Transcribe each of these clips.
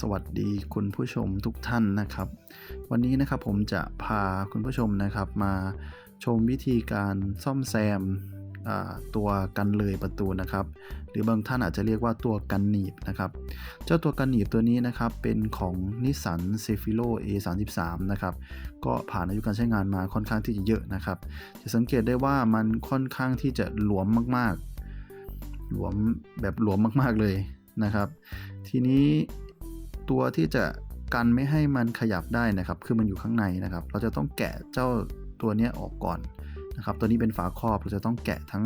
สวัสดีคุณผู้ชมทุกท่านนะครับ วันนี้นะครับผมจะพาคุณผู้ชมนะครับมาชมวิธีการซ่อมแซมตัวกันเลยประตูนะครับ หรือบางท่านอาจจะเรียกว่าตัวกันหนีบนะครับ เจ้าตัวกันหนีบตัวนี้นะครับเป็นของนิสสันเซฟิโล A33 นะครับก็ผ่านอายุการใช้งานมาค่อนข้างที่จะเยอะนะครับ จะสังเกตได้ว่ามันค่อนข้างที่จะหลวมมากๆ หลวมแบบหลวมมากๆเลยนะครับ ทีนี้ ตัวที่จะกันไม่ให้มันขยับได้นะครับ คือมันอยู่ข้างในนะครับ เราจะต้องแกะเจ้าตัวนี้ออกก่อนนะครับ ตัวนี้เป็นฝาครอบเราจะต้องแกะทั้ง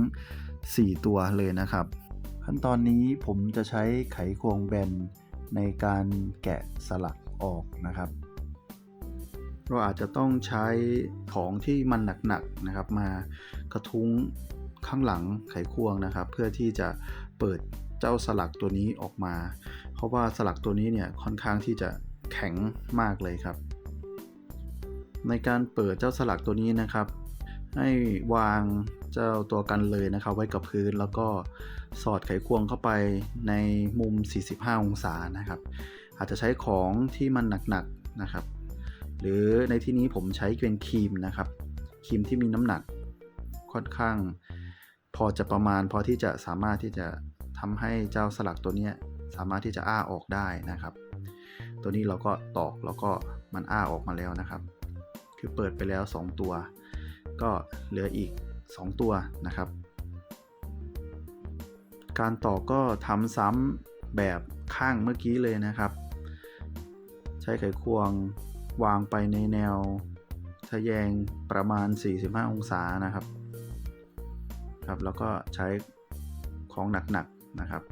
4 ตัวเลยนะครับ ขั้นตอนนี้ผมจะใช้ไขควงแบนในการแกะสลักออกนะครับ เราอาจจะต้องใช้ของที่มันหนักๆนะครับ มากระทุ้งข้างหลังไขควงนะครับ เพื่อที่จะเปิดเจ้าสลักตัวนี้ออกมา ราะว่าสลักตัวนี้เนี่ยค่อนข้างที่จะแข็งมากเลยครับ ในการเปิดเจ้าสลักตัวนี้นะครับ ให้วางเจ้าตัวกันเลยนะครับ ไว้กับพื้นแล้วก็สอดไขควงเข้าไปในมุม 45 องศานะครับ อาจจะใช้ของที่มันหนักๆนะครับ หรือในที่นี้ผมใช้เป็นครีมนะครับครีมที่มีน้ำหนักค่อนข้าง พอจะประมาณพอที่จะสามารถที่จะทำให้เจ้าสลักตัวนี้ สามารถที่จะอ้าออกได้นะครับ ตัวนี้เราก็ตอกแล้วก็มันอ้าออกมาแล้วนะครับ คือเปิดไปแล้ว 2 ตัว ก็เหลืออีก 2 ตัวนะครับ การตอกก็ทำซ้ำแบบข้างเมื่อกี้เลยนะครับ ใช้ไขควงวางไปในแนวทะแยงประมาณ 45 องศานะครับครับ แล้วก็ใช้ของหนักๆนะครับ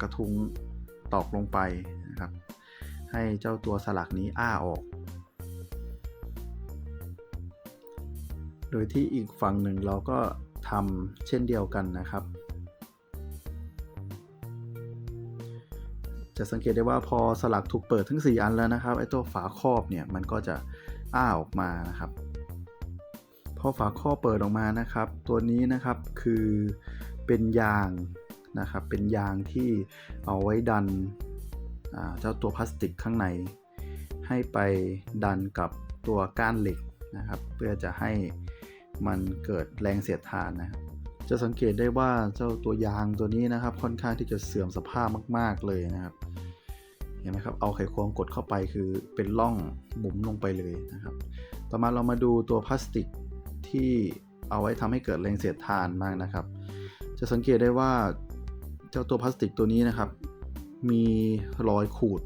กระทุ้ง ตอกลงไปนะครับ ให้เจ้าตัวสลักนี้อ้าออก โดยที่อีกฝั่งหนึ่งเราก็ทำเช่นเดียวกันนะครับ จะสังเกตได้ว่าพอสลักถูกเปิดทั้ง 4 อันแล้วนะครับไอ้ตัวฝาครอบเนี่ยมันก็จะอ้าออกมานะครับพอฝาครอบเปิดออกมานะครับ ตัวนี้นะครับคือเป็นยาง นะครับ เป็นยางที่เอาไว้ดันเจ้าตัวพลาสติกข้างใน ให้ไปดันกับตัวก้านเหล็กนะครับ เพื่อจะให้มันเกิดแรงเสียดทานนะครับจะสังเกตได้ว่าเจ้าตัวยางตัวนี้นะครับ ค่อนข้างที่จะเสื่อมสภาพมาก ๆเลยนะครับเห็นไหมครับเอาไขควงกดเข้าไปคือเป็นร่องหมุนลงไปเลยนะครับ ต่อมาเรามาดูตัวพลาสติกที่เอาไว้ทำให้เกิดแรงเสียดทานมากนะครับ จะสังเกตได้ว่า เจ้าตัวพลาสติกตัวนี้นะครับ มีรอยขูด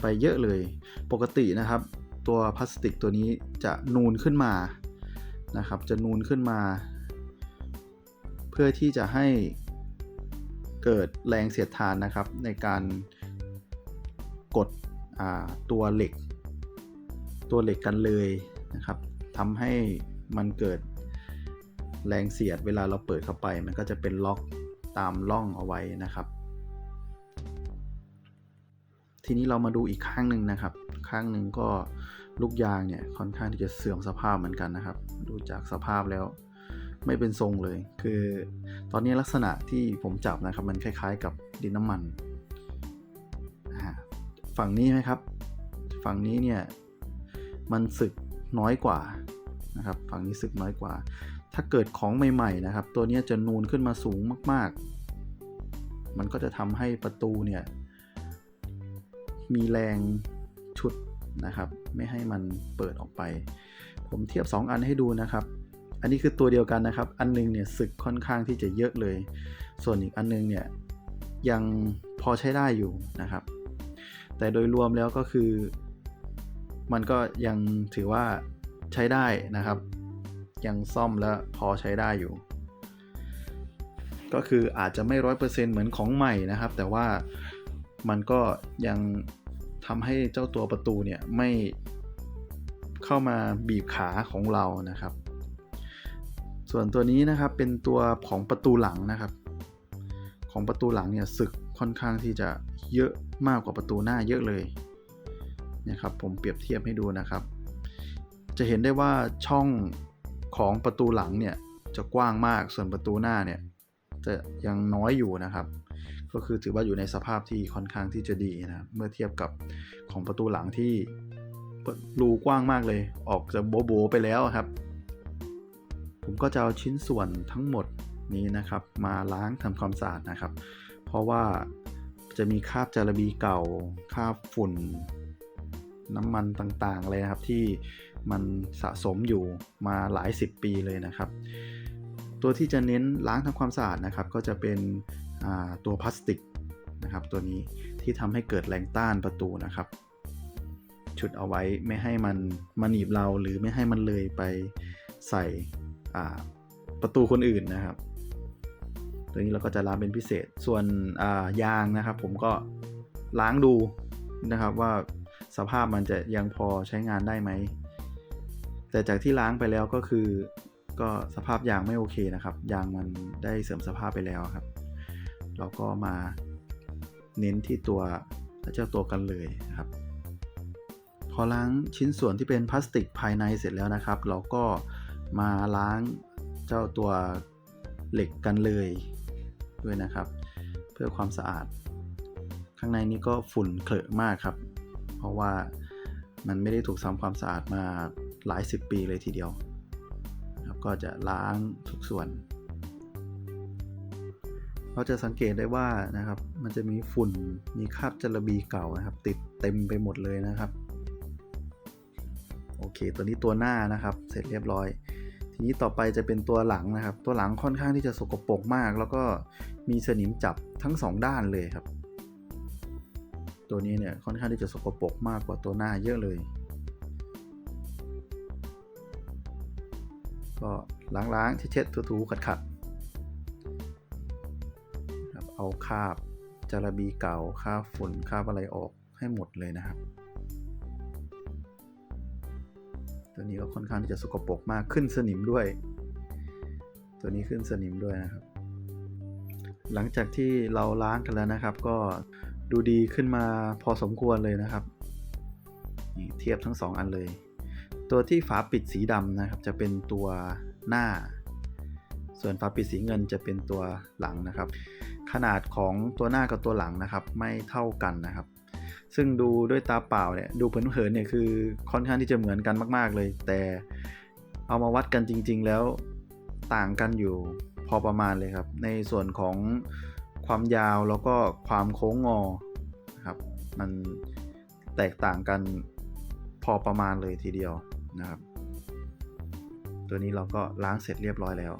ไปเยอะเลย ปกตินะครับ ตัวพลาสติกตัวนี้จะนูนขึ้นมานะครับ จะนูนขึ้นมา เพื่อที่จะให้เกิดแรงเสียดทานนะครับ ในการกดตัวเหล็ก ตัวเหล็กกันเลยนะครับทำให้มันเกิดแรงเสียดเวลาเราเปิดเข้าไป มันก็จะเป็นล็อก ตามร่องเอาไว้นะครับ ทีนี้เรามาดูอีกข้างหนึ่งนะครับ ข้างหนึ่งก็ลูกยางเนี่ยค่อนข้างที่จะเสื่อมสภาพเหมือนกันนะครับ ดูจากสภาพแล้วไม่เป็นทรงเลย คือตอนนี้ลักษณะที่ผมจับนะครับ มันคล้ายๆ กับดินน้ำมัน ฝั่งนี้ไหมครับ ฝั่งนี้เนี่ยมันสึกน้อยกว่านะครับ ฝั่งนี้สึกน้อยกว่า ถ้าเกิดของใหม่ๆนะครับ ตัวนี้จะนูนขึ้นมาสูงมากๆ มันก็จะทำให้ประตูเนี่ยมีแรงชุดนะครับ ไม่ให้มันเปิดออกไป ผมเทียบ 2 อันให้ดูนะครับ อันนี้คือตัวเดียวกันนะครับ อันนึงเนี่ยสึกค่อนข้างที่จะเยอะเลย ส่วนอีกอันนึงเนี่ยยังพอใช้ได้อยู่นะครับ แต่โดยรวมแล้วก็คือ มันก็ยังถือว่าใช้ได้นะครับ ยังซ่อมและพอใช้ได้อยู่ ก็คืออาจจะไม่ร้อยเปอร์เซ็นต์เหมือนของใหม่นะครับ แต่ว่ามันก็ยังทำให้เจ้าตัวประตูเนี่ยไม่เข้ามาบีบขาของเรานะครับ ส่วนตัวนี้นะครับเป็นตัวของประตูหลังนะครับ ของประตูหลังเนี่ยสึกค่อนข้างที่จะเยอะมากกว่าประตูหน้าเยอะเลยนะครับผมเปรียบเทียบให้ดูนะครับ จะเห็นได้ว่าช่อง ของประตูหลังเนี่ยจะกว้างมากส่วนประตูหน้าเนี่ยจะยังน้อยอยู่นะครับ ก็คือถือว่าอยู่ในสภาพที่ค่อนข้างที่จะดีนะครับเมื่อเทียบกับของประตูหลังที่รูกว้างมากเลย ออกจะโบโบไปแล้วครับ ผมก็จะเอาชิ้นส่วนทั้งหมดนี้นะครับ มาล้างทำความสะอาดนะครับ เพราะว่าจะมีคราบจาระบีเก่าคราบฝุ่น น้ำมันต่างๆเลยนะครับที่ มันสะสมอยู่มาหลายสิบปีเลยนะครับ ตัวที่จะเน้นล้างทำความสะอาดนะครับ ก็จะเป็นตัวพลาสติกนะครับตัวนี้ที่ทำให้เกิดแรงต้านประตูนะครับ ชุดเอาไว้ไม่ให้มันมาหนีบเราหรือไม่ให้มันเลยไปใส่ประตูคนอื่นนะครับ ตัวนี้เราก็จะล้างเป็นพิเศษ ส่วนายางนะครับ ผมก็ล้างดูนะครับว่าสภาพมันจะยังพอใช้งานได้ไหม แต่จากที่ล้างไปแล้วก็คือ ก็สภาพยางไม่โอเคนะครับ ยางมันได้เสื่อมสภาพไปแล้วครับ เราก็มาเน้นที่ตัวเจ้าตัวกันเลยครับ พอล้างชิ้นส่วนที่เป็นพลาสติกภายในเสร็จแล้วนะครับ เราก็มาล้างเจ้าตัวเหล็กกันเลยด้วยนะครับ เพื่อความสะอาด ข้างในนี้ก็ฝุ่นเคลอะมากครับ เพราะว่ามันไม่ได้ถูกทำความสะอาดมา หลายสิบปีเลยทีเดียวนะครับก็จะล้างทุกส่วน เราจะสังเกตได้ว่านะครับ มันจะมีฝุ่นมีคราบจาระบีเก่านะครับ ติดเต็มไปหมดเลยนะครับ โอเค ตัวนี้ตัวหน้านะครับ เสร็จเรียบร้อย ทีนี้ต่อไปจะเป็นตัวหลังนะครับ ตัวหลังค่อนข้างที่จะสกปรกมาก แล้วก็มีสนิมจับทั้งสองด้านเลยครับ ตัวนี้เนี่ยค่อนข้างที่จะสกปรกมากกว่าตัวหน้าเยอะเลย ก็ล้างๆเช็ดๆถูๆขัดๆครับเอาคราบจาระบีเก่าคราบฝุ่นคราบอะไรออกให้หมดเลยนะครับ ตัวนี้ก็ค่อนข้างที่จะสกปรกมากขึ้นสนิมด้วย ตัวนี้ขึ้นสนิมด้วยนะครับ หลังจากที่เราล้างกันแล้วนะครับ ก็ดูดีขึ้นมาพอสมควรเลยนะครับ เทียบทั้งสองอันเลย ตัวที่ฝาปิดสีดำนะครับ จะเป็นตัวหน้า ส่วนฝาปิดสีเงินจะเป็นตัวหลังนะครับ ขนาดของตัวหน้ากับตัวหลังนะครับ ไม่เท่ากันนะครับ ซึ่งดูด้วยตาเปล่าเนี่ยดูเผินๆเนี่ยคือค่อนข้างที่จะเหมือนกันมาก ๆ เลย แต่เอามาวัดกันจริง ๆ แล้วต่างกันอยู่พอประมาณเลยครับ ในส่วนของความยาวแล้วก็ความโค้งงอนะครับ มันแตกต่างกัน พอประมาณเลยทีเดียวนะครับ ตัวนี้เราก็ล้างเสร็จเรียบร้อยแล้ว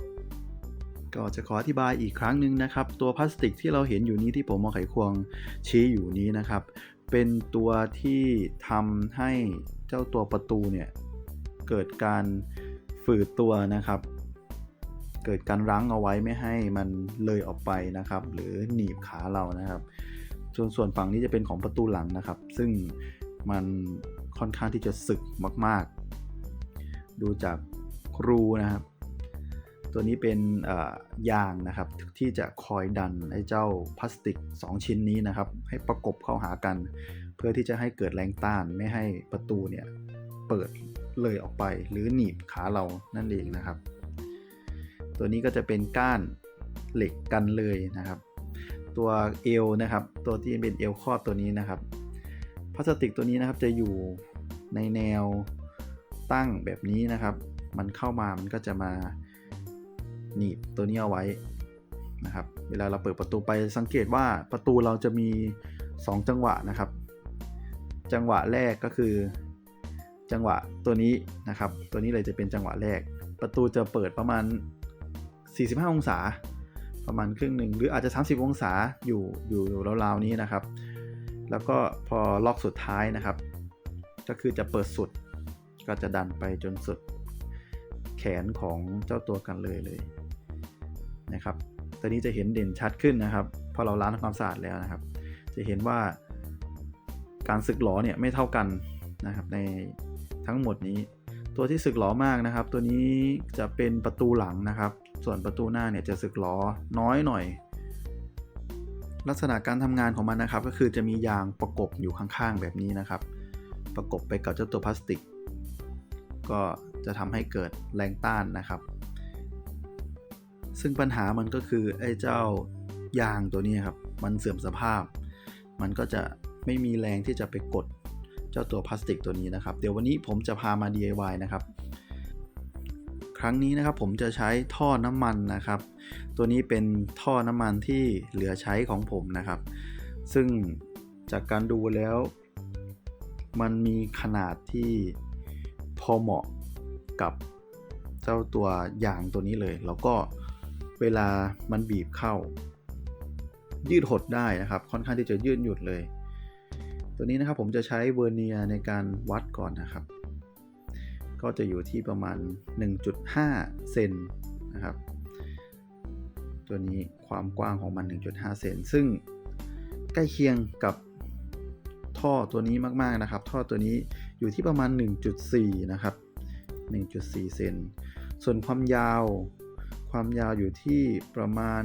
ก็จะขออธิบายอีกครั้งหนึ่งนะครับ ตัวพลาสติกที่เราเห็นอยู่นี้ที่ผมเอาไขควงชี้อยู่นี้นะครับ เป็นตัวที่ทำให้เจ้าตัวประตูเนี่ยเกิดการฝืดตัวนะครับ เกิดการรั้งเอาไว้ไม่ให้มันเลยออกไปนะครับ หรือหนีบขาเรานะครับ ส่วนส่วนฝั่งนี้จะเป็นของประตูหลังนะครับ ซึ่งมัน ค่อนข้างที่จะสึกมาก ๆ ดูจากครูนะครับ ตัวนี้เป็นยางนะครับที่จะคอยดันไอ้เจ้าพลาสติก 2 ชิ้นนี้นะครับ ให้ประกบเข้าหากัน เพื่อที่จะให้เกิดแรงต้านไม่ให้ประตูเนี่ยเปิดเลยออกไปหรือหนีบขาเรานั่นเองนะครับ ตัวนี้ก็จะเป็นก้านเหล็กกันเลยนะครับ ตัวเอวนะครับ ตัวที่เป็นเอวครอบตัวนี้นะครับพลาสติกตัวนี้นะครับจะอยู่ ในแนวตั้งแบบนี้นะครับ มันเข้ามามันก็จะมาหนีบตัวนี้เอาไว้นะครับ เวลาเราเปิดประตูไปสังเกตว่าประตูเราจะมี 2 จังหวะนะครับ จังหวะแรกก็คือ จังหวะตัวนี้นะครับ ตัวนี้เลยจะเป็นจังหวะแรก ประตูจะเปิดประมาณ 45 องศา ประมาณครึ่งหนึ่งหรืออาจจะ 30 องศาอยู่อยู่ราวๆนี้นะครับ แล้วก็พอล็อกสุดท้ายนะครับ ก็คือจะเปิดสุด ก็จะดันไปจนสุดแขนของเจ้าตัวกันเลยเลยนะครับตัวนี้จะเห็นเด่นชัดขึ้นนะครับ พอเราล้างความสะอาดแล้วนะครับ จะเห็นว่าการสึกหลอเนี่ยไม่เท่ากันนะครับในทั้งหมดนี้ ตัวที่สึกหลอมากนะครับ ตัวนี้จะเป็นประตูหลังนะครับ ส่วนประตูหน้าเนี่ยจะสึกหลอน้อยหน่อย ลักษณะการทำงานของมันนะครับ ก็คือจะมียางประกบอยู่ข้างๆแบบนี้นะครับ ประกบไปกับเจ้าตัวพลาสติก ก็จะทำให้เกิดแรงต้านนะครับ ซึ่งปัญหามันก็คือไอ้เจ้ายางตัวนี้ครับ มันเสื่อมสภาพ มันก็จะไม่มีแรงที่จะไปกดเจ้าตัวพลาสติกตัวนี้นะครับ เดี๋ยววันนี้ผมจะพามา DIY นะครับ ครั้งนี้นะครับผมจะใช้ท่อน้ำมันนะครับ ตัวนี้เป็นท่อน้ำมันที่เหลือใช้ของผมนะครับ ซึ่งจากการดูแล้ว มันมีขนาดที่พอเหมาะกับเจ้าตัวยางตัวนี้เลย แล้วก็เวลามันบีบเข้า ยืดหดได้นะครับ ค่อนข้างที่จะยืดหยุดเลย ตัวนี้นะครับผมจะใช้เวอร์เนียในการวัดก่อนนะครับ ก็จะอยู่ที่ประมาณ 1.5 เซนนะครับ ตัวนี้ความกว้างของมัน 1.5 เซนซึ่งใกล้เคียงกับ ท่อตัวนี้มากๆนะครับ ท่อตัวนี้อยู่ที่ประมาณ 1.4 นะครับ 1.4 เซน ส่วนความยาว ความยาวอยู่ที่ประมาณ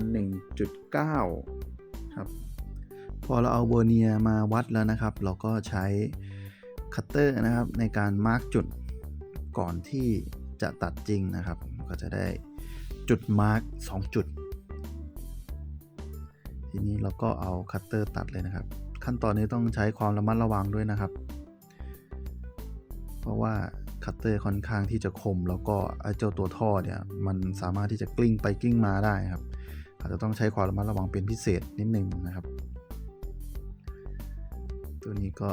1.9 ครับ พอเราเอาเวอร์เนียมาวัดแล้วนะครับ เราก็ใช้คัตเตอร์นะครับในการมาร์กจุดก่อนที่จะตัดจริงนะครับ ก็จะได้จุดมาร์ก2จุด ทีนี้เราก็เอาคัตเตอร์ตัดเลยนะครับ ขั้นตอนนี้ต้องใช้ความระมัดระวังด้วยนะครับ เพราะว่าคัตเตอร์ค่อนข้างที่จะคม แล้วก็ไอ้เจ้าตัวท่อเนี่ยมันสามารถที่จะกลิ้งไปกลิ้งมาได้ครับ อาจจะต้องใช้ความระมัดระวังเป็นพิเศษนิดนึงนะครับ ตัวนี้ก็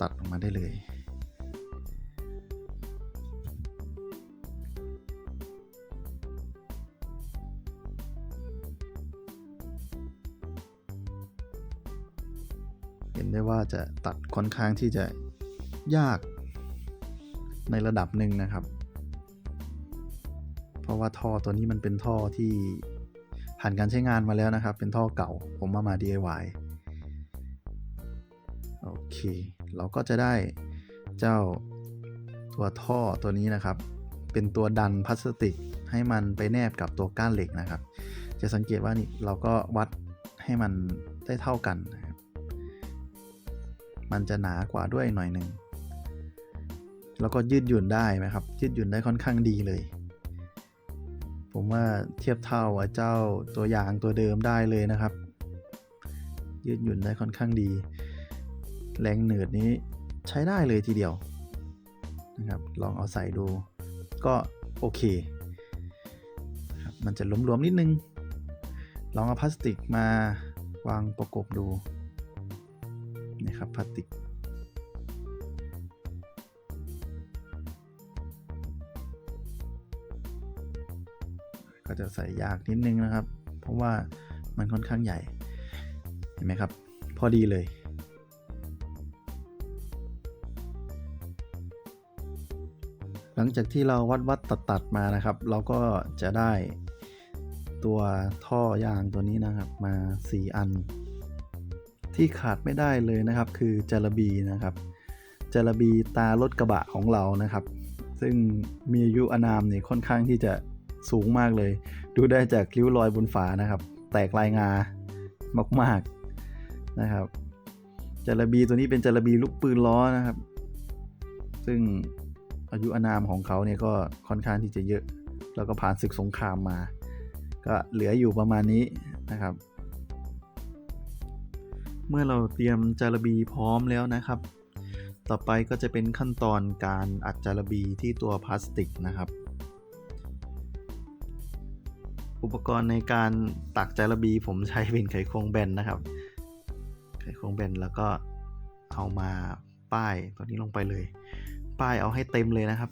ตัดออกมาได้เลย จะตัดค่อนข้างที่จะยากในระดับหนึ่งนะครับ เพราะว่าท่อตัวนี้มันเป็นท่อที่ผ่านการใช้งานมาแล้วนะครับ เป็นท่อเก่าผมมามา DIY โอเค เราก็จะได้เจ้าตัวท่อตัวนี้นะครับ เป็นตัวดันพลาสติกให้มันไปแนบกับตัวก้านเหล็กนะครับ จะสังเกตว่านี่เราก็วัดให้มันได้เท่ากัน มันจะหนากว่าด้วยหน่อยหนึ่งแล้วก็ยืดหยุ่นได้ไหมครับ ยืดหยุ่นได้ค่อนข้างดีเลย ผมว่าเทียบเท่ากับเจ้าตัวยางตัวเดิมได้เลยนะครับ ยืดหยุ่นได้ค่อนข้างดี แรงเหนืดนี้ใช้ได้เลยทีเดียวนะครับ ลองเอาใส่ดู ก็โอเคครับมันจะหลวมๆนิดนึง ลองเอาพลาสติกมาวางประกบดู นี่ครับพลาสติกก็จะใส่ยากนิดนึงนะครับ เพราะว่ามันค่อนข้างใหญ่ เห็นไหมครับ พอดีเลย หลังจากที่เราวัดวัดตัดตัดมานะครับ เราก็จะได้ตัวท่อยางตัวนี้นะครับมา 4 อัน ที่ขาดไม่ได้เลยนะครับ คือจาระบีนะครับจาระบีตารถกระบะของเรานะครับ ซึ่งมีอายุอานามเนี่ยค่อนข้างที่จะสูงมากเลย ดูได้จากริ้วรอยบนฝานะครับ แตกลายงามากๆนะครับจาระบีตัวนี้เป็นจาระบีลูกปืนล้อนะครับ ซึ่งอายุอานามของเขาเนี่ยก็ค่อนข้างที่จะเยอะ แล้วก็ผ่านศึกสงครามมา ก็เหลืออยู่ประมาณนี้นะครับ เมื่อเราเตรียมจารบีพร้อมแล้วนะครับ ต่อไปก็จะเป็นขั้นตอนการอัดจารบีที่ตัวพลาสติกนะครับ อุปกรณ์ในการตักจารบีผมใช้เป็นไขควงแบนนะครับ ไขควงแบนแล้วก็เอามาป้ายตัวนี้ลงไปเลย ป้ายเอาให้เต็มเลยนะครับ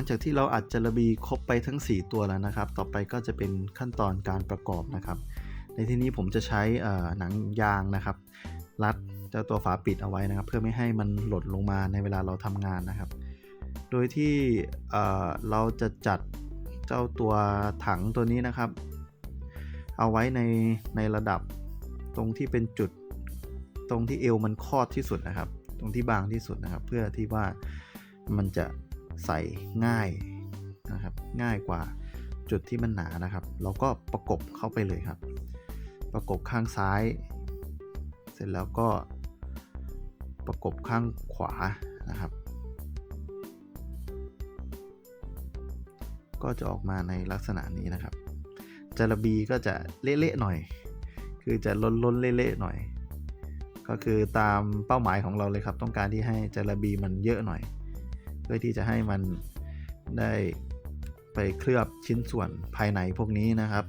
ลังจากที่เราอัดจาระบีครบไปทั้ง 4 ตัวแล้วนะครับ ต่อไปก็จะเป็นขั้นตอนการประกอบนะครับ ในที่นี้ผมจะใช้หนังยางนะครับ รัดเจ้าตัวฝาปิดเอาไว้นะครับ เพื่อไม่ให้มันหล่นลงมาในเวลาเราทำงานนะครับ โดยที่เอ่อเราจะจัดเจ้าตัวถังตัวนี้นะครับ เอาไว้ในในระดับตรงที่เป็นจุดตรงที่เอวมันคอดที่สุดนะครับ ตรงที่บางที่สุดนะครับ เพื่อที่ว่ามันจะ ใส่ง่ายนะครับ ง่ายกว่าจุดที่มันหนานะครับ เราก็ประกบเข้าไปเลยครับ ประกบข้างซ้าย เสร็จแล้วก็ประกบข้างขวานะครับ ก็จะออกมาในลักษณะนี้นะครับจระบีก็จะเละๆหน่อย คือจะล้นๆเละๆหน่อย ก็คือตามเป้าหมายของเราเลยครับ ต้องการที่ให้จระบีมันเยอะหน่อย พื่อที่จะให้มันได้ไปเคลือบชิ้นส่วนภายในพวกนี้นะครับ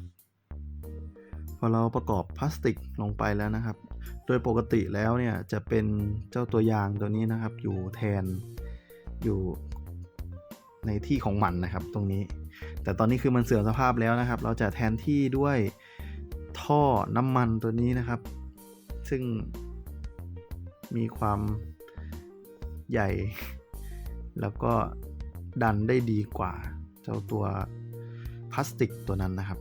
พอเราประกอบพลาสติกลงไปแล้วนะครับ โดยปกติแล้วเนี่ยจะเป็นเจ้าตัวยางตัวนี้นะครับ อยู่แทนอยู่ในที่ของมันนะครับตรงนี้ แต่ตอนนี้คือมันเสื่อมสภาพแล้วนะครับ เราจะแทนที่ด้วยท่อน้ำมันตัวนี้นะครับ ซึ่งมีความใหญ่ แล้วก็ดันได้ดีกว่า เจ้าตัวพลาสติกตัวนั้นนะครับ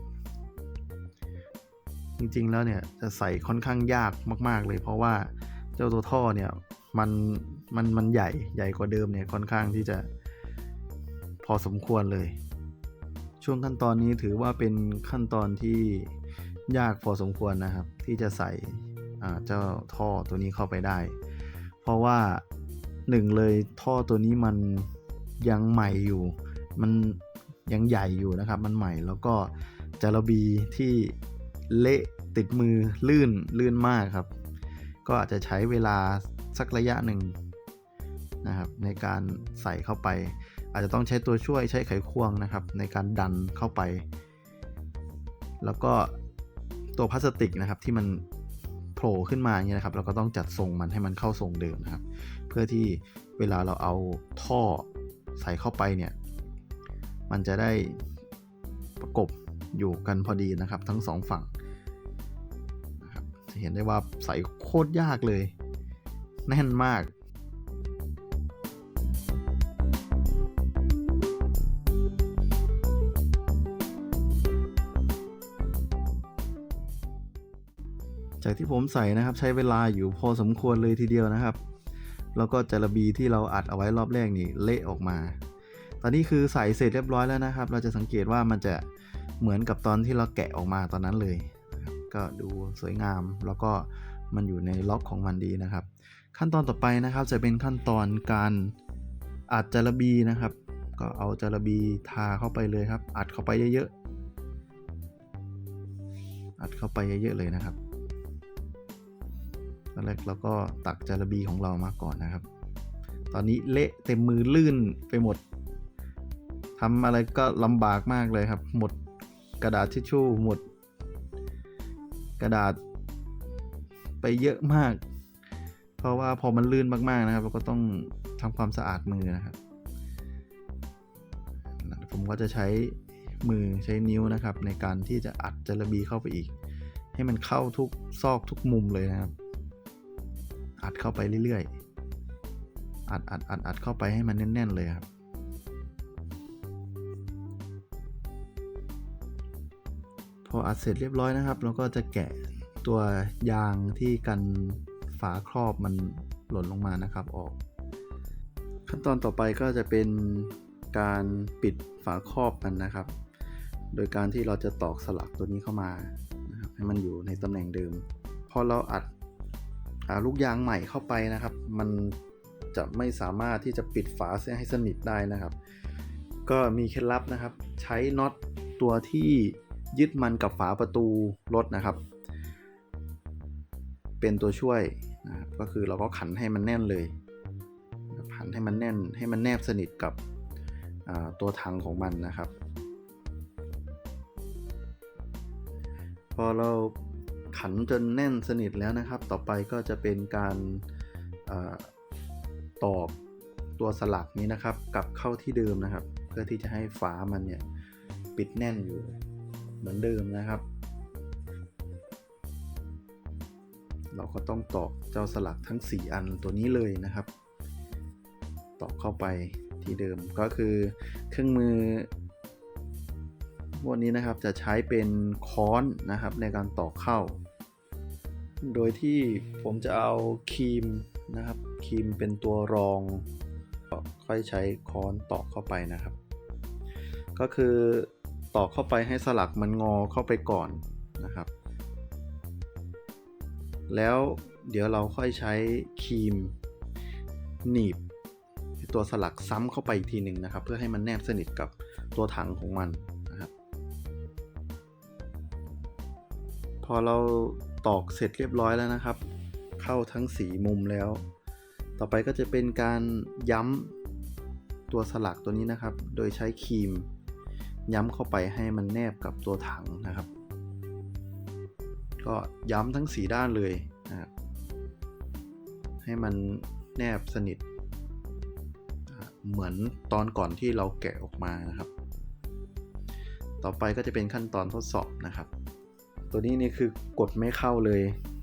จริงๆแล้วเนี่ยจะใส่ค่อนข้างยากมากๆ เลย เพราะว่าเจ้าตัวท่อเนี่ยมันมันมันใหญ่ใหญ่กว่าเดิมเนี่ยค่อนข้างที่จะพอสมควรเลย ช่วงขั้นตอนนี้ถือว่าเป็นขั้นตอนที่ยากพอสมควรนะครับ ที่จะใส่เจ้าท่อตัวนี้เข้าไปได้ เพราะว่า หนึ่งเลยท่อตัวนี้มันยังใหม่อยู่ มันยังใหญ่อยู่นะครับ มันใหม่แล้วก็จารบีที่เละติดมือลื่นลื่นมากครับ ก็อาจจะใช้เวลาสักระยะหนึ่งนะครับในการใส่เข้าไป อาจจะต้องใช้ตัวช่วยใช้ไขควงนะครับ ในการดันเข้าไป แล้วก็ตัวพลาสติกนะครับที่มันโผล่ขึ้นมาอย่างเงี้ยนะครับ เราก็ต้องจัดทรงมันให้มันเข้าทรงเดิมนะครับ พื่อที่เวลาเราเอาท่อใส่เข้าไปเนี่ย มันจะได้ประกบอยู่กันพอดีนะครับ ทั้งสองฝั่งจะเห็นได้ว่าใส่โคตรยากเลย แน่นมากจากที่ผมใส่นะครับใช้เวลาอยู่พอสมควรเลยทีเดียวนะครับ แล้วก็จระบีที่เราอัดเอาไว้รอบแรกนี่เละออกมา ตอนนี้คือใส่เสร็จเรียบร้อยแล้วนะครับ เราจะสังเกตว่ามันจะเหมือนกับตอนที่เราแกะออกมาตอนนั้นเลย ก็ดูสวยงามแล้วก็มันอยู่ในล็อกของมันดีนะครับ ขั้นตอนต่อไปนะครับจะเป็นขั้นตอนการอัดจระบีนะครับ ก็เอาจระบีทาเข้าไปเลยครับ อัดเข้าไปเยอะๆอัดเข้าไปเยอะๆเลยนะครับ ตอนแรกเราก็ตักจารบีของเรามาก่อนนะครับ ตอนนี้เละเต็มมือลื่นไปหมดทำอะไรก็ลำบากมากเลยครับ หมดกระดาษทิชชู่หมด กระดาษไปเยอะมาก เพราะว่าพอมันลื่นมากๆนะครับ เราก็ต้องทำความสะอาดมือนะครับ ผมก็จะใช้มือใช้นิ้วนะครับ ในการที่จะอัดจารบีเข้าไปอีก ให้มันเข้าทุกซอกทุกมุมเลยนะครับ อัดเข้าไปเรื่อยๆ อัดอัดอัดอัดเข้าไปให้มันแน่น ๆ เลยครับ พออัดเสร็จเรียบร้อยนะครับ เราก็จะแกะตัวยางที่กันฝาครอบมันหล่นลงมานะครับออก ขั้นตอนต่อไปก็จะเป็นการปิดฝาครอบมันนะครับ โดยการที่เราจะตอกสลักตัวนี้เข้ามานะครับให้มันอยู่ในตำแหน่งเดิมพอเราอัด ลูกยางใหม่เข้าไปนะครับ มันจะไม่สามารถที่จะปิดฝาเสียให้สนิทได้นะครับ ก็มีเคล็ดลับนะครับ ใช้น็อตตัวที่ยึดมันกับฝาประตูรถนะครับ เป็นตัวช่วยนะครับก็คือเราก็ขันให้มันแน่นเลยขันให้มันแน่นให้มันแนบสนิทกับตัวถังของมันนะครับ พอเรา ขันจนแน่นสนิทแล้วนะครับ ต่อไปก็จะเป็นการอตอกตัวสลักนี้นะครับ กลับเข้าที่เดิมนะครับ เพื่อที่จะให้ฝามันเนี่ยปิดแน่นอยู่เหมือนเดิมนะครับ เราก็ต้องตอกเจ้าสลักทั้ง 4 อันตัวนี้เลยนะครับ ตอกเข้าไปที่เดิมก็คือเครื่องมือ พวกนี้นะครับจะใช้เป็นค้อนนะครับในการตอกเข้า โดยที่ผมจะเอาครีมนะครับครีมเป็นตัวรองค่อยใช้ค้อนตอกเข้าไปนะครับ ก็คือตอกเข้าไปให้สลักมันงอเข้าไปก่อนนะครับ แล้วเดี๋ยวเราค่อยใช้ครีม หนีบตัวสลักซ้ำเข้าไปอีกทีหนึ่งนะครับ เพื่อให้มันแนบสนิทกับตัวถังของมัน พอเราตอกเสร็จเรียบร้อยแล้วนะครับ เข้าทั้งสีมุมแล้ว ต่อไปก็จะเป็นการย้ำตัวสลักตัวนี้นะครับ โดยใช้ครีม ย้ำเข้าไปให้มันแนบกับตัวถังนะครับ ก็ย้ำทั้งสีด้านเลยนะครับให้มันแนบสนิท เหมือนตอนก่อนที่เราแกะออกมานะครับ ต่อไปก็จะเป็นขั้นตอนทดสอบนะครับ ตัวนี้นี่คือกดไม่เข้าเลย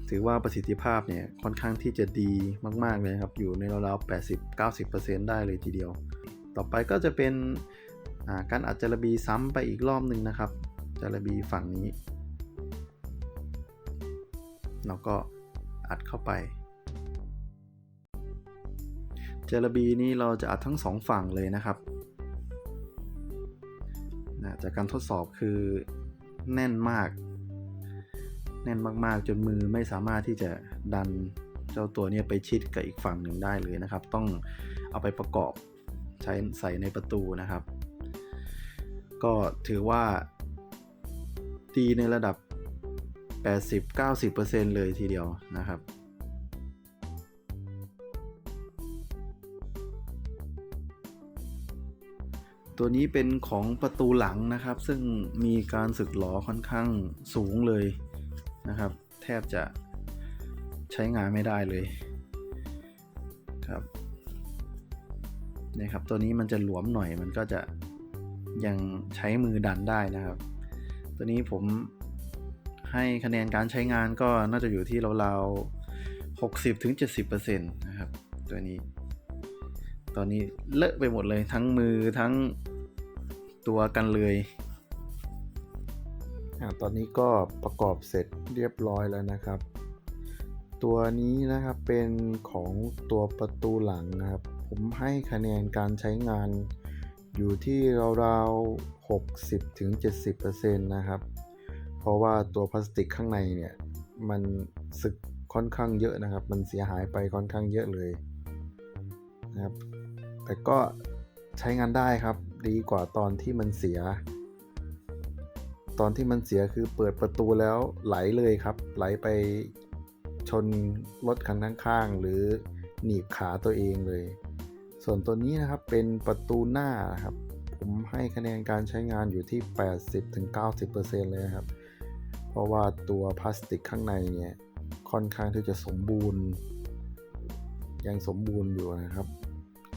ถือว่าประสิทธิภาพเนี่ยค่อนข้างที่จะดีมากๆเลยครับ อยู่ในราวๆ80-90%ได้เลยทีเดียว ต่อไปก็จะเป็นการอัดจารบีซ้ำไปอีกรอบหนึ่งนะครับจารบีฝั่งนี้เราก็อัดเข้าไปจารบีนี้เราจะอัดทั้งสองฝั่งเลยนะครับจากการทดสอบคือแน่นมาก แน่นมากๆ จนมือไม่สามารถที่จะดันเจ้าตัวนี้ไปชิดกับอีกฝั่งหนึ่งได้เลยนะครับ ต้องเอาไปประกอบใช้ใส่ในประตูนะครับ ก็ถือว่าดีในระดับ 80-90%เลยทีเดียวนะครับตัวนี้เป็นของประตูหลังนะครับ ซึ่งมีการสึกหลอค่อนข้างสูงเลย นะครับ แทบจะใช้งานไม่ได้เลยครับนี่ครับ ตัวนี้มันจะหลวมหน่อยมันก็จะยังใช้มือดันได้นะครับ ตัวนี้ผมให้คะแนนการใช้งานก็น่าจะอยู่ที่ราวๆ60-70%นะครับ ตัวนี้ ตอนนี้เลอะไปหมดเลยทั้งมือทั้งตัวกันเลย ตอนนี้ก็ประกอบเสร็จเรียบร้อยแล้วนะครับ ตัวนี้นะครับเป็นของตัวประตูหลังนะครับ ผมให้คะแนนการใช้งานอยู่ที่ราวๆ 60-70%นะครับ เพราะว่าตัวพลาสติกข้างในเนี่ย มันสึกค่อนข้างเยอะนะครับ มันเสียหายไปค่อนข้างเยอะเลยนะครับ แต่ก็ใช้งานได้ครับ ดีกว่าตอนที่มันเสีย ตอนที่มันเสียคือเปิดประตูแล้วไหลเลยครับ ไหลไปชนรถคันข้างๆหรือหนีบขาตัวเองเลย ส่วนตัวนี้นะครับเป็นประตูหน้านครับ ผมให้คะแนนการใช้งานอยู่ที่ 80-90%เลยครับ เพราะว่าตัวพลาสติกข้างในเนี่ยค่อนข้างที่จะสมบูรณ์ ยังสมบูรณ์อยู่นะครับ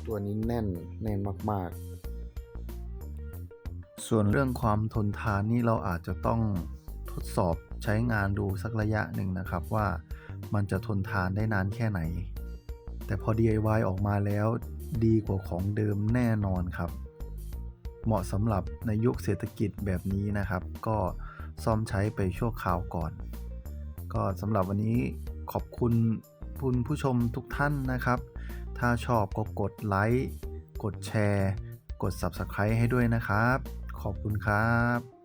ตัวนี้แน่นแน่นมากๆ ส่วนเรื่องความทนทานนี่เราอาจจะต้องทดสอบใช้งานดูสักระยะหนึ่งนะครับว่ามันจะทนทานได้นานแค่ไหน แต่พอ DIY ออกมาแล้วดีกว่าของเดิมแน่นอนครับ เหมาะสำหรับในยุคเศรษฐกิจแบบนี้นะครับ ก็ซ่อมใช้ไปชั่วคราวก่อน ก็สำหรับวันนี้ขอบคุณคุณผู้ชมทุกท่านนะครับ ถ้าชอบก็กดไลค์ กดแชร์ กด Subscribe ให้ด้วยนะครับ ขอบคุณครับ